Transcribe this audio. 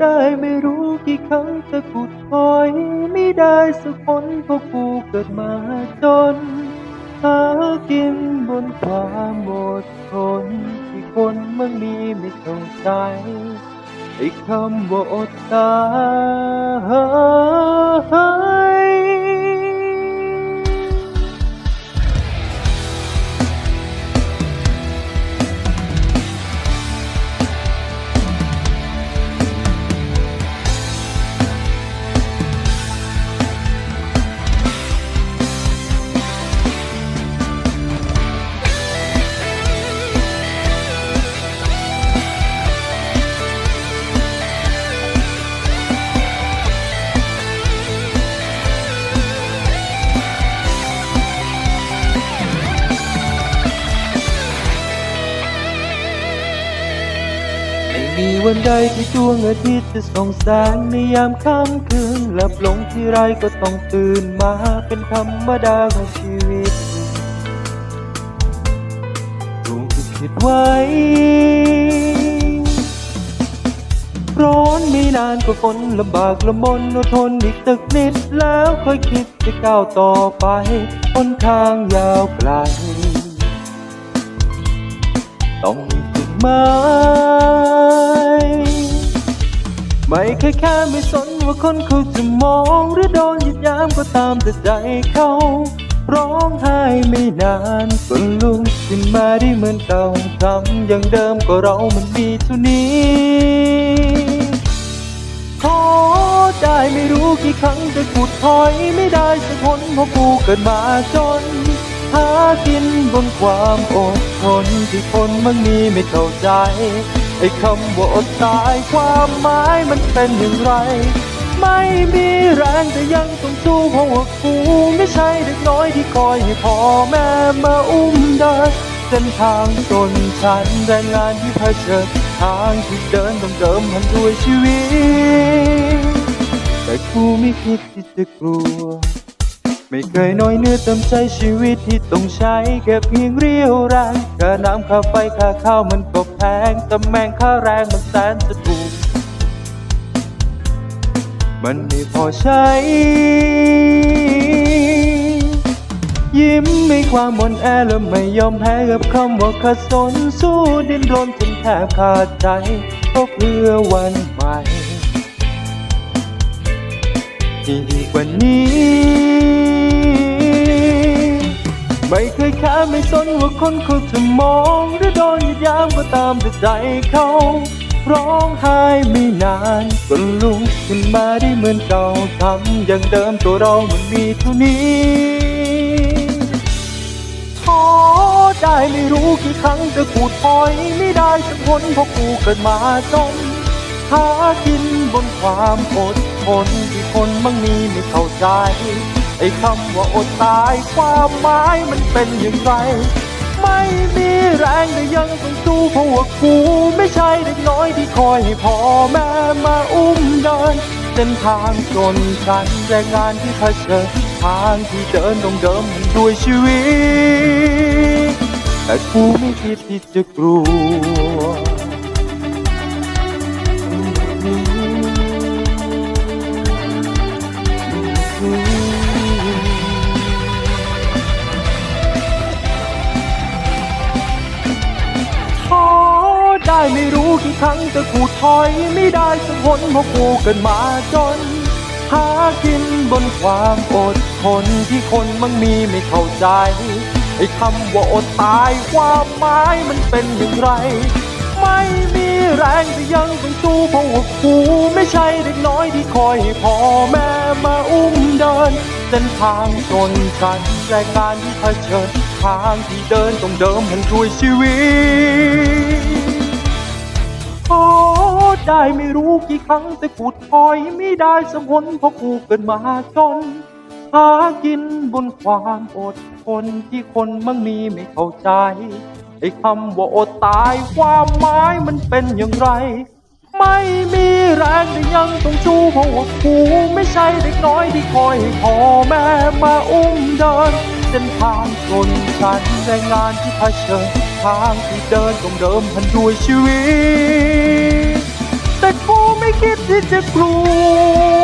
ได้ไม่รู้กี่ครั้งแต่กูถอย ไม่ได้สักคนเพราะกูเกิดมาจน หากินบนความอดทนที่คนมันมีไม่เข้าใจไอ้คำว่าอดตาย วันใดที่ดวงอาทิตย์จะส่องแสงในยามค่ำคืนหลับหลงที่ไรก็ต้องตื่นมาเป็นธรรมดาของชีวิตถูกคิดไว้ ร้อนไม่นานก็ฝนลำบากละมนอดทนอีกตึกนิดแล้วค่อยคิดจะก้าวต่อไปหนทางยาวไกล ต้องถึงม้ ไม่เคยแค่ไม่สนว่าคนเขาจะมองหรือโดนยิบยามก็ตามแต่ใจเขา ร้องไห้ไม่นานก็ลุกขึ้นมาได้เหมือนเก่าทำอย่างเดิมก็เรามันมีเท่านี้ท้อได้ไม่รู้กี่ครั้งแต่กูถอยไม่ได้สักคนเพราะกูเกิดมาจน หากินบนความอดทนที่คนมันมีไม่เข้าใจ ไอ้คำว่าอดตายความหมายมันเป็นอย่างไร ไม่มีแรงแต่ยังต้องสู้เพราะว่ากูไม่ใช่เด็กน้อยที่คอยให้พ่อแม่มาอุ้มเดินเส้นทางจนฉันแรงงานที่เผชิญทางที่เดินต้องเดิมพันด้วยชีวิต แต่กูไม่คิดที่จะกลัว ไม่เคยน้อยเนื้อเต็มใจชีวิตที่ต้องใช้แค่เพียงเรียวแรงค่าน้ำค่าไฟค่าข้าวมันก็แพงต่แม่งค่าแรงมันแสนจะถูก มันไม่พอใช้ ยิ้มม่ความมนแอและไม่ยอมแพ้กับคำว่าขัดสนสู้ดิ้นรนจนแทบขาดใจก็เพื่อวันใหม่ที่ดีกว่านี้ ไม่สนว่าคนเขาจะมองหรือโดนยดยามก็ตามแต่ใจเขา ร้องไห้ไม่นานก็ลุกขึ้นมาได้เหมือนเก่าทำอย่างเดิมตัวเรามันมีเท่านี้ท้อได้ไม่รู้กี่ครั้งแต่กูถอยไม่ได้สักคนเพราะกูเกิดมาจนหากินบนความอดทนที่คนบางมีไม่เข้าใจ ไอ้คำว่าอดตายความหมายมันเป็นอย่างไร ไม่มีแรงแต่ยังต้องสู้เพราะว่ากูไม่ใช่เด็กน้อยที่คอยให้พ่อแม่มาอุ้มเดินเส้นทางจนฉันแรงงานที่เผชิญทางที่เดินต้องเดิมมันด้วยชีวิต แต่กูไม่คิดที่จะกลัว ได้ไม่รู้กี่ครั้งแต่กูถอยไม่ได้สักคนเพราะกูเกิดมาจน หากินบนความอดทนที่คนมันมีไม่เข้าใจไอ้คำว่าอดตายความหมายมันเป็นอย่างไร ไม่มีแรงแต่ยังต้องสู้เพราะว่ากูไม่ใช่เด็กน้อยที่คอยให้พ่อแม่มาอุ้มเดินเส้นทางจนฉันแรงงานที่เผชิญทางที่เดินต้องเดิมมันช่วยชีวิต ครั้งแต่กูถอยไม่ได้สักคนเพราะกูเกิดมาจน หากินบนความอดทนที่คนมั่งมีไม่เข้าใจ ไอ้คำว่าอดตายความหมายมันเป็นอย่างไร ไม่มีแรงแต่ยังต้องสู้เพราะว่ากูไม่ใช่เด็กน้อยที่คอยให้พ่อแม่มาอุ้มเดินเส้นทางจนฉันแรงงานที่เผชิญทางที่เดินต้องเดิมพันด้วยชีวิต จะกลัว